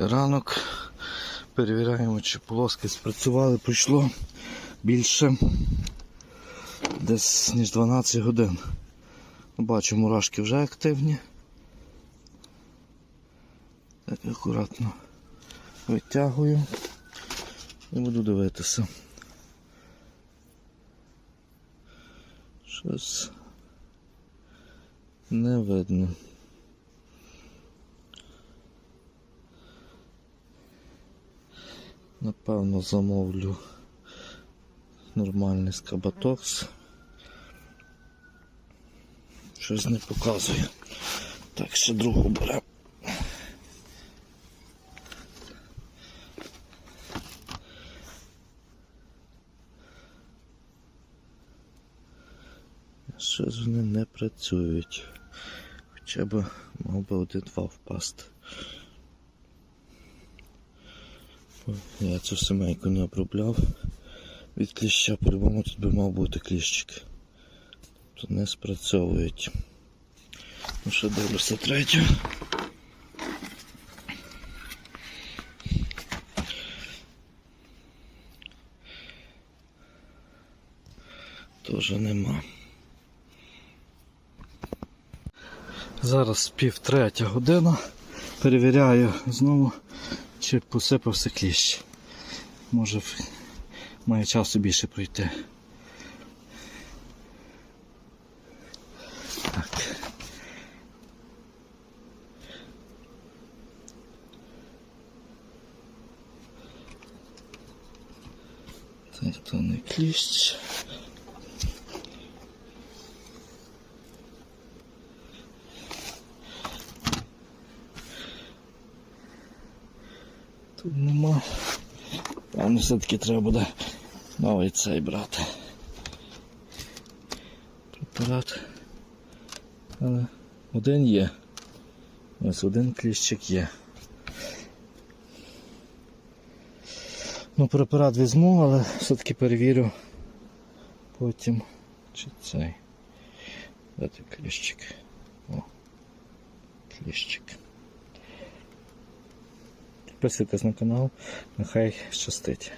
ранок. Перевіряємо, чи полоски спрацювали. Пройшло більше десь ніж 12 годин. Бачу, мурашки вже активні. Так, акуратно витягую і буду дивитися. Щось не видно. Напевно, замовлю нормальний скабатокс. Щось не показує. Так, ще другу беремо. Щось вони не працюють. Хоча б мав би один-два впасти. Я цю семейку не обробляв. Від кліща по-любому тут би мав бути кліщик. Тут не спрацьовують. Ну що дивлюся третю. Тоже нема. Зараз пів третя година. Перевіряю знову, чи посипався кліщ. Може має часу більше пройти. Так. Це не кліщ. Тут нема. Певно, все-таки треба буде новий цей брати. Препарат. Але один є. Ось один кліщик є. Ну, препарат візьму, але все-таки перевірю потім чи цей. Той кліщик? О, кліщик. Підписуйтесь на канал, нехай щастить.